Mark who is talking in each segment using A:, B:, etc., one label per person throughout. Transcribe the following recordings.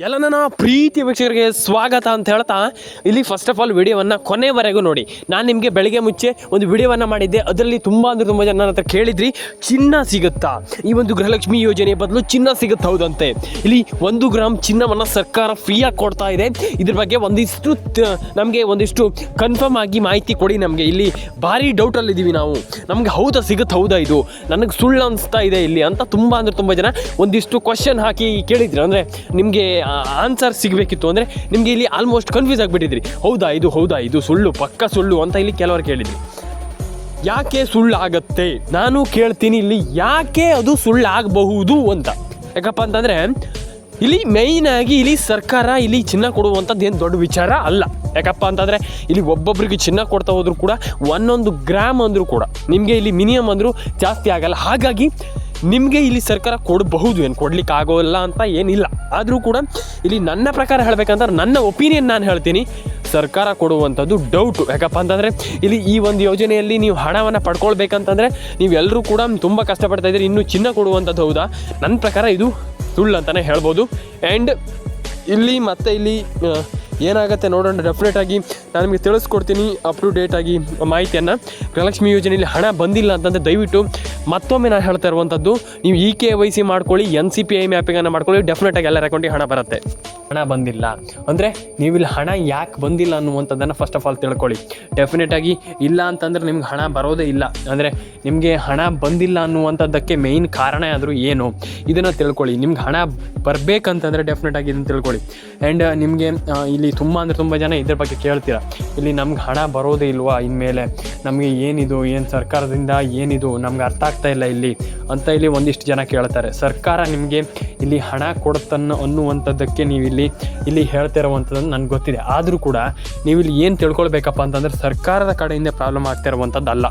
A: ಎಲ್ಲ ನನ್ನ ಪ್ರೀತಿ ವೀಕ್ಷಕರಿಗೆ ಸ್ವಾಗತ ಅಂತ ಹೇಳ್ತಾ ಇಲ್ಲಿ ಫಸ್ಟ್ ಆಫ್ ಆಲ್ ವಿಡಿಯೋವನ್ನು ಕೊನೆವರೆಗೂ ನೋಡಿ. ನಾನು ನಿಮಗೆ ಬೆಳಗ್ಗೆ ಮುಂಚೆ ಒಂದು ವಿಡಿಯೋವನ್ನು ಮಾಡಿದ್ದೆ. ಅದರಲ್ಲಿ ತುಂಬ ಅಂದರೆ ತುಂಬ ಜನ ನನ್ನ ಹತ್ರ ಕೇಳಿದ್ರಿ, ಚಿನ್ನ ಸಿಗುತ್ತಾ? ಈ ಒಂದು ಗೃಹಲಕ್ಷ್ಮಿ ಯೋಜನೆ ಬದಲು ಚಿನ್ನ ಸಿಗುತ್ತಾ ಹೌದಂತೆ. ಇಲ್ಲಿ ಒಂದು ಗ್ರಾಮ್ ಚಿನ್ನವನ್ನು ಸರ್ಕಾರ ಫ್ರೀಯಾಗಿ ಕೊಡ್ತಾ ಇದೆ. ಇದ್ರ ಬಗ್ಗೆ ಒಂದಿಷ್ಟು ನಮಗೆ ಒಂದಿಷ್ಟು ಕನ್ಫರ್ಮ್ ಆಗಿ ಮಾಹಿತಿ ಕೊಡಿ ನಮಗೆ. ಇಲ್ಲಿ ಭಾರಿ ಡೌಟಲ್ಲಿದ್ದೀವಿ ನಾವು. ನಮಗೆ ಹೌದಾ, ಸಿಗುತ್ತೆ ಹೌದಾ ಇದು? ನನಗೆ ಸುಳ್ಳು ಅನಿಸ್ತಾ ಇದೆ ಇಲ್ಲಿ ಅಂತ ತುಂಬ ಅಂದರೆ ತುಂಬ ಜನ ಒಂದಿಷ್ಟು ಕ್ವಶನ್ ಹಾಕಿ ಕೇಳಿದ್ರು. ಅಂದರೆ ನಿಮಗೆ ಆನ್ಸರ್ ಸಿಗಬೇಕಿತ್ತು ಅಂದರೆ ನಿಮಗೆ ಇಲ್ಲಿ ಆಲ್ಮೋಸ್ಟ್ ಕನ್ಫ್ಯೂಸ್ ಆಗಿಬಿಟ್ಟಿದ್ರಿ. ಹೌದಾ ಇದು ಹೌದಾ ಇದು ಸುಳ್ಳು, ಪಕ್ಕ ಸುಳ್ಳು ಅಂತ ಇಲ್ಲಿ ಕೆಲವರು ಕೇಳಿದ್ರಿ. ಯಾಕೆ ಸುಳ್ಳು ಆಗತ್ತೆ? ನಾನು ಕೇಳ್ತೀನಿ ಇಲ್ಲಿ ಯಾಕೆ ಅದು ಸುಳ್ಳಾಗಬಹುದು ಅಂತ. ಯಾಕಪ್ಪ ಅಂತಂದರೆ ಇಲ್ಲಿ ಮೇಯ್ನ್ ಆಗಿ ಇಲ್ಲಿ ಸರ್ಕಾರ ಇಲ್ಲಿ ಚಿನ್ನ ಕೊಡುವಂಥದ್ದು ಏನು ದೊಡ್ಡ ವಿಚಾರ ಅಲ್ಲ. ಯಾಕಪ್ಪ ಅಂತಂದರೆ ಇಲ್ಲಿ ಒಬ್ಬೊಬ್ಬರಿಗೆ ಚಿನ್ನ ಕೊಡ್ತಾ ಹೋದರೂ ಕೂಡ ಒಂದೊಂದು ಗ್ರಾಮ್ ಅಂದರೂ ಕೂಡ ನಿಮಗೆ ಇಲ್ಲಿ ಮಿನಿಮಮ್ ಅಂದರೂ ಜಾಸ್ತಿ ಆಗಲ್ಲ. ಹಾಗಾಗಿ ನಿಮಗೆ ಇಲ್ಲಿ ಸರ್ಕಾರ ಕೊಡಬಹುದು ಏನು? ಕೊಡ್ಲಿಕ್ಕೆ ಆಗೋಲ್ಲ ಅಂತ ಏನಿಲ್ಲ. ಆದರೂ ಕೂಡ ಇಲ್ಲಿ ನನ್ನ ಪ್ರಕಾರ ಹೇಳಬೇಕಂದ್ರೆ ನನ್ನ ಒಪಿನಿಯನ್ ನಾನು ಹೇಳ್ತೀನಿ. ಸರ್ಕಾರ ಕೊಡುವಂಥದ್ದು ಡೌಟು ಯಾಕಪ್ಪ ಅಂತಂದರೆ ಇಲ್ಲಿ ಈ ಒಂದು ಯೋಜನೆಯಲ್ಲಿ ನೀವು ಹಣವನ್ನು ಪಡ್ಕೊಳ್ಬೇಕಂತಂದರೆ ನೀವೆಲ್ಲರೂ ಕೂಡ ತುಂಬ ಕಷ್ಟಪಡ್ತಾ ಇದ್ದೀರಿ. ಇನ್ನೂ ಚಿನ್ನ ಕೊಡುವಂಥದ್ದು ಹೌದಾ? ನನ್ನ ಪ್ರಕಾರ ಇದು ಸುಳ್ಳು ಅಂತಲೇ ಹೇಳ್ಬೋದು. ಆ್ಯಂಡ್ ಇಲ್ಲಿ ಮತ್ತೆ ಇಲ್ಲಿ ಏನಾಗುತ್ತೆ ನೋಡೋಣ ಡೆಫಿನೆಟ್ ಆಗಿ ನಾನು ನಿಮಗೆ ತಿಳಿಸ್ಕೊಡ್ತೀನಿ ಅಪ್ ಟು ಡೇಟ್ ಆಗಿ ಮಾಹಿತಿಯನ್ನು. ಗೃಹಲಕ್ಷ್ಮಿ ಯೋಜನೆಯಲ್ಲಿ ಹಣ ಬಂದಿಲ್ಲ ಅಂತಂದರೆ ದಯವಿಟ್ಟು ಮತ್ತೊಮ್ಮೆ ನಾನು ಹೇಳ್ತಾ ಇರುವಂಥದ್ದು ನೀವು ಇ ಕೆ ವೈ ಸಿ ಮಾಡ್ಕೊಳ್ಳಿ ಎನ್ ಸಿ ಪಿ ಐ ಮ್ಯಾಪಿಂಗನ್ನು ಮಾಡ್ಕೊಳ್ಳಿ ಡೆಫಿನೆಟ್ ಆಗಿ ಎಲ್ಲರ ಅಕೌಂಟಿಗೆ ಹಣ ಬರುತ್ತೆ. ಹಣ ಬಂದಿಲ್ಲ ಅಂದರೆ ನೀವು ಇಲ್ಲಿ ಹಣ ಯಾಕೆ ಬಂದಿಲ್ಲ ಅನ್ನುವಂಥದ್ದನ್ನು ಫಸ್ಟ್ ಆಫ್ ಆಲ್ ತಿಳ್ಕೊಳ್ಳಿ. ಡೆಫಿನೆಟ್ ಆಗಿ ಇಲ್ಲ ಅಂತಂದರೆ ನಿಮ್ಗೆ ಹಣ ಬರೋದೇ ಇಲ್ಲ. ಅಂದರೆ ನಿಮಗೆ ಹಣ ಬಂದಿಲ್ಲ ಅನ್ನುವಂಥದ್ದಕ್ಕೆ ಮೇಯ್ನ್ ಕಾರಣ ಆದರೂ ಏನು? ಇದನ್ನು ತಿಳ್ಕೊಳ್ಳಿ. ನಿಮ್ಗೆ ಹಣ ಬರಬೇಕಂತಂದರೆ ಡೆಫಿನೆಟ್ ಆಗಿ ಇದನ್ನು ತಿಳ್ಕೊಳ್ಳಿ. ಆ್ಯಂಡ್ ನಿಮಗೆ ಇಲ್ಲಿ ತುಂಬ ಅಂದರೆ ತುಂಬ ಜನ ಇದ್ರ ಬಗ್ಗೆ ಕೇಳ್ತೀರ? ಇಲ್ಲಿ ನಮ್ಗೆ ಹಣ ಬರೋದೇ ಇಲ್ವಾ ಇನ್ಮೇಲೆ? ನಮಗೆ ಏನಿದು, ಏನು ಸರ್ಕಾರದಿಂದ ಏನಿದು, ನಮ್ಗೆ ಅರ್ಥ ಆಗ್ತಾ ಇಲ್ಲ ಇಲ್ಲಿ ಅಂತ ಇಲ್ಲಿ ಒಂದಿಷ್ಟು ಜನ ಕೇಳ್ತಾರೆ. ಸರ್ಕಾರ ನಿಮಗೆ ಇಲ್ಲಿ ಹಣ ಕೊಡುತ್ತನ್ನ ಅನ್ನುವಂಥದ್ದಕ್ಕೆ ನೀವು ಇಲ್ಲಿ ಇಲ್ಲಿ ಹೇಳ್ತಾ ಇರುವಂಥದ್ದು ನನಗೆ ಗೊತ್ತಿದೆ. ಆದರೂ ಕೂಡ ನೀವು ಇಲ್ಲಿ ಏನು ತಿಳ್ಕೊಳ್ಬೇಕಪ್ಪ ಅಂತಂದರೆ ಸರ್ಕಾರದ ಕಡೆಯಿಂದ ಪ್ರಾಬ್ಲಮ್ ಆಗ್ತಾ ಇರುವಂಥದ್ದಲ್ಲ.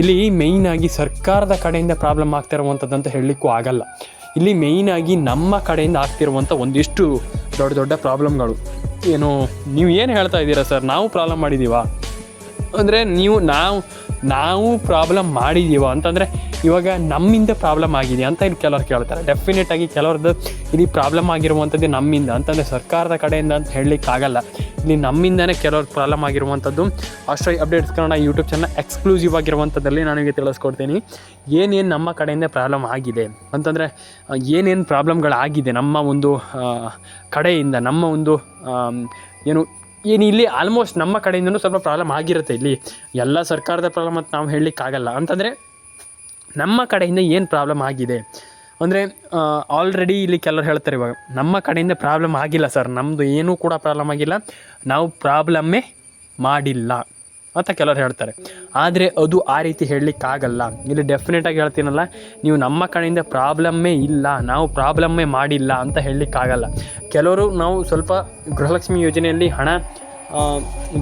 A: ಇಲ್ಲಿ ಮೇಯ್ನಾಗಿ ಸರ್ಕಾರದ ಕಡೆಯಿಂದ ಪ್ರಾಬ್ಲಮ್ ಆಗ್ತಾ ಇರುವಂಥದ್ದು ಅಂತ ಹೇಳಲಿಕ್ಕೂ ಆಗಲ್ಲ. ಇಲ್ಲಿ ಮೇಯ್ನಾಗಿ ನಮ್ಮ ಕಡೆಯಿಂದ ಆಗ್ತಿರುವಂಥ ಒಂದಿಷ್ಟು ದೊಡ್ಡ ದೊಡ್ಡ ಪ್ರಾಬ್ಲಮ್ಗಳು ಏನು ನೀವು ಏನು ಹೇಳ್ತಾ ಇದ್ದೀರಾ ಸರ್? ನಾವು ಪ್ರಾಬ್ಲಮ್ ಮಾಡಿದ್ದೀವಾ ಅಂದರೆ ನೀವು ನಾವು ನಾವು ಪ್ರಾಬ್ಲಮ್ ಮಾಡಿದ್ದೀವ ಅಂತಂದರೆ ಇವಾಗ ನಮ್ಮಿಂದ ಪ್ರಾಬ್ಲಮ್ ಆಗಿದೆ ಅಂತ ಇಲ್ಲಿ ಕೆಲವ್ರು ಕೇಳ್ತಾರೆ. ಡೆಫಿನೆಟ್ ಆಗಿ ಕೆಲವ್ರದ್ದು ಇಲ್ಲಿ ಪ್ರಾಬ್ಲಮ್ ಆಗಿರುವಂಥದ್ದು ನಮ್ಮಿಂದ ಅಂತಂದರೆ ಸರ್ಕಾರದ ಕಡೆಯಿಂದ ಅಂತ ಹೇಳಲಿಕ್ಕಾಗಲ್ಲ. ಇಲ್ಲಿ ನಮ್ಮಿಂದನೇ ಕೆಲವ್ರು ಪ್ರಾಬ್ಲಮ್ ಆಗಿರುವಂಥದ್ದು. ಅಷ್ಟೇ updates Kannada YouTube channel exclusive ಆಗಿರುವಂಥದ್ದಲ್ಲಿ ನನಗೆ ತಿಳಿಸ್ಕೊಡ್ತೀನಿ. ಏನೇನು ನಮ್ಮ ಕಡೆಯಿಂದ ಪ್ರಾಬ್ಲಮ್ ಆಗಿದೆ ಅಂತಂದರೆ ಏನೇನು ಪ್ರಾಬ್ಲಮ್ಗಳಾಗಿದೆ ನಮ್ಮ ಒಂದು ಕಡೆಯಿಂದ, ನಮ್ಮ ಒಂದು ಏನು ಏನು ಇಲ್ಲಿ ಆಲ್ಮೋಸ್ಟ್ ನಮ್ಮ ಕಡೆಯಿಂದನೂ ಸ್ವಲ್ಪ ಪ್ರಾಬ್ಲಮ್ ಆಗಿರುತ್ತೆ ಇಲ್ಲಿ. ಎಲ್ಲ ಸರ್ಕಾರದ ಪ್ರಾಬ್ಲಮ್ ಅಂತ ನಾವು ಹೇಳಲಿಕ್ಕಾಗಲ್ಲ. ಅಂತಂದರೆ ನಮ್ಮ ಕಡೆಯಿಂದ ಏನು ಪ್ರಾಬ್ಲಮ್ ಆಗಿದೆ? ಅಂದರೆ ಆಲ್ರೆಡಿ ಇಲ್ಲಿ ಕೆಲವರು ಹೇಳ್ತಾರೆ ಇವಾಗ, ನಮ್ಮ ಕಡೆಯಿಂದ ಪ್ರಾಬ್ಲಮ್ ಆಗಿಲ್ಲ ಸರ್ ನಮ್ಮದು ಏನೂ ಕೂಡ ಪ್ರಾಬ್ಲಮ್ ಆಗಿಲ್ಲ. ನಾವು ಪ್ರಾಬ್ಲಮ್ಮೇ ಮಾಡಿಲ್ಲ. ಅಂತ ಕೆಲವರು ಹೇಳ್ತಾರೆ. ಆದರೆ ಅದು ಆ ರೀತಿ ಹೇಳಲಿಕ್ಕಾಗಲ್ಲ. ಇಲ್ಲಿ ಡೆಫಿನೆಟಾಗಿ ಹೇಳ್ತೀನಲ್ಲ, ನೀವು ನಮ್ಮ ಕಡೆಯಿಂದ ಪ್ರಾಬ್ಲಮ್ಮೇ ಇಲ್ಲ, ನಾವು ಪ್ರಾಬ್ಲಮ್ಮೇ ಮಾಡಿಲ್ಲ ಅಂತ ಹೇಳಲಿಕ್ಕಾಗಲ್ಲ. ಕೆಲವರು ನಾವು ಸ್ವಲ್ಪ ಗೃಹಲಕ್ಷ್ಮಿ ಯೋಜನೆಯಲ್ಲಿ ಹಣ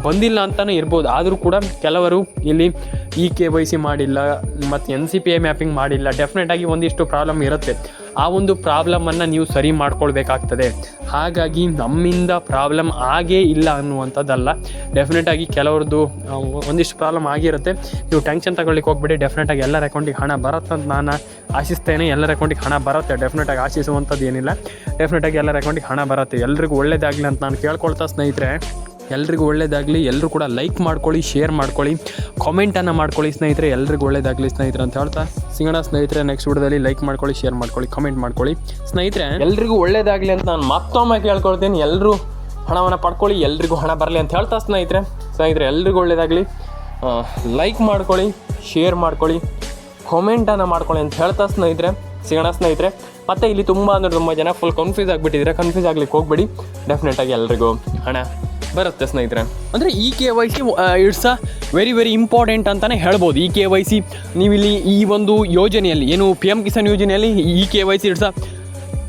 A: ಬಂದಿಲ್ಲ ಅಂತಲೇ ಇರ್ಬೋದು. ಆದರೂ ಕೂಡ ಕೆಲವರು ಇಲ್ಲಿ ಇ ಕೆ ವೈ ಸಿ ಮಾಡಿಲ್ಲ, ಮತ್ತು N C P I mapping ಮಾಡಿಲ್ಲ. ಡೆಫಿನೆಟಾಗಿ ಒಂದಿಷ್ಟು ಪ್ರಾಬ್ಲಮ್ ಇರುತ್ತೆ. ಆ ಒಂದು ಪ್ರಾಬ್ಲಮನ್ನು ನೀವು ಸರಿ ಮಾಡ್ಕೊಳ್ಬೇಕಾಗ್ತದೆ. ಹಾಗಾಗಿ ನಮ್ಮಿಂದ ಪ್ರಾಬ್ಲಮ್ ಆಗೇ ಇಲ್ಲ ಅನ್ನುವಂಥದ್ದಲ್ಲ. ಡೆಫಿನೆಟಾಗಿ ಕೆಲವ್ರದ್ದು ಒಂದಿಷ್ಟು ಪ್ರಾಬ್ಲಮ್ ಆಗಿರುತ್ತೆ. ನೀವು ಟೆನ್ಷನ್ ತಗೊಳ್ಳಿಕ್ಕೆ ಹೋಗ್ಬಿಡಿ. ಡೆಫಿನೆಟಾಗಿ ಎಲ್ಲರ ಅಕೌಂಟಿಗೆ ಹಣ ಬರುತ್ತೆ ಅಂತ ನಾನು ಆಶಿಸ್ತೇನೆ. ಎಲ್ಲರ ಅಕೌಂಟಿಗೆ ಹಣ ಬರುತ್ತೆ. ಡೆಫಿನೆಟಾಗಿ ಆಶಿಸುವಂಥದ್ದು ಏನಿಲ್ಲ. ಡೆಫಿನೆಟಾಗಿ ಎಲ್ಲರ ಅಕೌಂಟಿಗೆ ಹಣ ಬರುತ್ತೆ. ಎಲ್ರಿಗೂ ಒಳ್ಳೇದಾಗಲಿ ಅಂತ ನಾನು ಕೇಳ್ಕೊಳ್ತಾ ಸ್ನೇಹಿತರೆ. ಎಲ್ರಿಗೂ ಒಳ್ಳೇದಾಗಲಿ. ಎಲ್ಲರೂ ಕೂಡ ಲೈಕ್ ಮಾಡ್ಕೊಳ್ಳಿ ಶೇರ್ ಮಾಡ್ಕೊಳ್ಳಿ. ಕಾಮೆಂಟನ್ನು ಮಾಡ್ಕೊಳ್ಳಿ ಸ್ನೇಹಿತರೆ. ಎಲ್ರಿಗೂ ಒಳ್ಳೇದಾಗಲಿ ಸ್ನೇಹಿತರೆ ಅಂತ ಹೇಳ್ತಾ. ಸಿಗೋಣ ಸ್ನೇಹಿತರೆ ನೆಕ್ಸ್ಟ್ ವಿಡಿಯೋದಲ್ಲಿ ಲೈಕ್ ಮಾಡ್ಕೊಳ್ಳಿ ಶೇರ್ ಮಾಡ್ಕೊಳ್ಳಿ ಕಮೆಂಟ್ ಮಾಡ್ಕೊಳ್ಳಿ. ಸ್ನೇಹಿತರೆ, ಎಲ್ರಿಗೂ ಒಳ್ಳೇದಾಗಲಿ ಅಂತ ನಾನು ಮತ್ತೊಮ್ಮೆ ಕೇಳ್ಕೊಳ್ತೀನಿ. ಎಲ್ಲರೂ ಹಣವನ್ನು ಪಡ್ಕೊಳ್ಳಿ, ಎಲ್ರಿಗೂ ಹಣ ಬರಲಿ ಅಂತ ಹೇಳ್ತಾ ಸ್ನೇಹಿತರೆ. ಸ್ನೇಹಿತರೆ, ಎಲ್ರಿಗೂ ಒಳ್ಳೇದಾಗಲಿ. ಲೈಕ್ ಮಾಡ್ಕೊಳ್ಳಿ ಶೇರ್ ಮಾಡ್ಕೊಳ್ಳಿ ಕಾಮೆಂಟನ್ನು ಮಾಡ್ಕೊಳ್ಳಿ ಅಂತ ಹೇಳ್ತಾ ಸ್ನೇಹಿತರೆ. ಸಿಗೋಣ ಸ್ನೇಹಿತರೆ, ಮತ್ತು ಇಲ್ಲಿ ತುಂಬ ಅಂದರೆ ತುಂಬ ಜನ ಫುಲ್ ಕನ್ಫ್ಯೂಸ್ ಆಗಿಬಿಟ್ಟಿದ್ರೆ ಕನ್ಫ್ಯೂಸ್ ಆಗ್ಲಿಕ್ಕೆ ಹೋಗ್ಬೇಡಿ. ಡೆಫಿನೆಟಾಗಿ ಎಲ್ರಿಗೂ ಹಣ. ಬರುತ್ತೆ ಸ್ನೇಹಿತರೆ. ಅಂದರೆ E K Y C it's a very very important ಅಂತಲೇ ಹೇಳ್ಬೋದು. ಈ ಕೆ ವೈ ಸಿ, ನೀವಿಲ್ಲಿ ಈ ಒಂದು ಯೋಜನೆಯಲ್ಲಿ, ಏನು ಪಿ ಎಂ ಕಿಸಾನ್ ಯೋಜನೆಯಲ್ಲಿ E K Y C it's a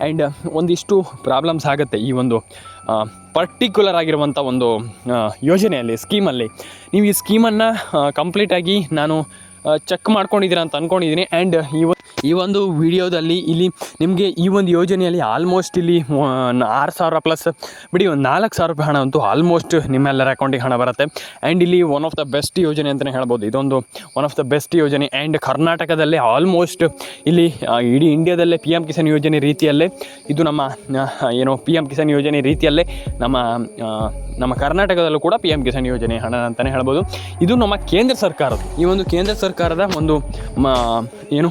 A: and ಒಂದಿಷ್ಟು ಪ್ರಾಬ್ಲಮ್ಸ್ ಆಗುತ್ತೆ ಈ ಒಂದು ಪರ್ಟಿಕ್ಯುಲರ್ ಆಗಿರುವಂಥ ಒಂದು ಯೋಜನೆಯಲ್ಲಿ ಸ್ಕೀಮಲ್ಲಿ ನೀವು ಈ ಸ್ಕೀಮನ್ನು ಕಂಪ್ಲೀಟಾಗಿ ನಾನು ಚೆಕ್ ಮಾಡ್ಕೊಂಡಿದ್ದೀರಾ ಅಂತ ಅಂದ್ಕೊಂಡಿದ್ದೀನಿ ಆ್ಯಂಡ್ ಈ ಈ ಒಂದು ವಿಡಿಯೋದಲ್ಲಿ ಇಲ್ಲಿ ನಿಮಗೆ ಈ ಒಂದು ಯೋಜನೆಯಲ್ಲಿ ಆಲ್ಮೋಸ್ಟ್ ಇಲ್ಲಿ ಆರು ಸಾವಿರ ಪ್ಲಸ್ ಬಿಡಿ ಒಂದು ನಾಲ್ಕು ಸಾವಿರ ರೂಪಾಯಿ ಹಣ ಅಂತೂ ಆಲ್ಮೋಸ್ಟ್ ನಿಮ್ಮೆಲ್ಲರ ಅಕೌಂಟಿಗೆ ಹಣ ಬರುತ್ತೆ. ಆ್ಯಂಡ್ ಇಲ್ಲಿ ಒನ್ ಆಫ್ ದ ಬೆಸ್ಟ್ ಯೋಜನೆ ಅಂತಲೇ ಹೇಳ್ಬೋದು. ಇದೊಂದು ಒನ್ ಆಫ್ ದ ಬೆಸ್ಟ್ ಯೋಜನೆ. ಆ್ಯಂಡ್ ಕರ್ನಾಟಕದಲ್ಲೇ ಆಲ್ಮೋಸ್ಟ್ ಇಲ್ಲಿ ಇಡೀ ಇಂಡಿಯಾದಲ್ಲೇ ಪಿ ಎಂ ಕಿಸಾನ್ ಯೋಜನೆ ರೀತಿಯಲ್ಲೇ, ಇದು ನಮ್ಮ ಏನು ಪಿ ಎಂ ಕಿಸಾನ್ ಯೋಜನೆ ರೀತಿಯಲ್ಲೇ ನಮ್ಮ ನಮ್ಮ ಕರ್ನಾಟಕದಲ್ಲೂ ಕೂಡ ಪಿ ಎಂ ಕಿಸಾನ್ ಯೋಜನೆ ಹಣ ಅಂತಲೇ ಹೇಳ್ಬೋದು. ಇದು ನಮ್ಮ ಕೇಂದ್ರ ಸರ್ಕಾರದ ಈ ಒಂದು ಕೇಂದ್ರ ಸರ್ಕಾರದ ಒಂದು ಏನು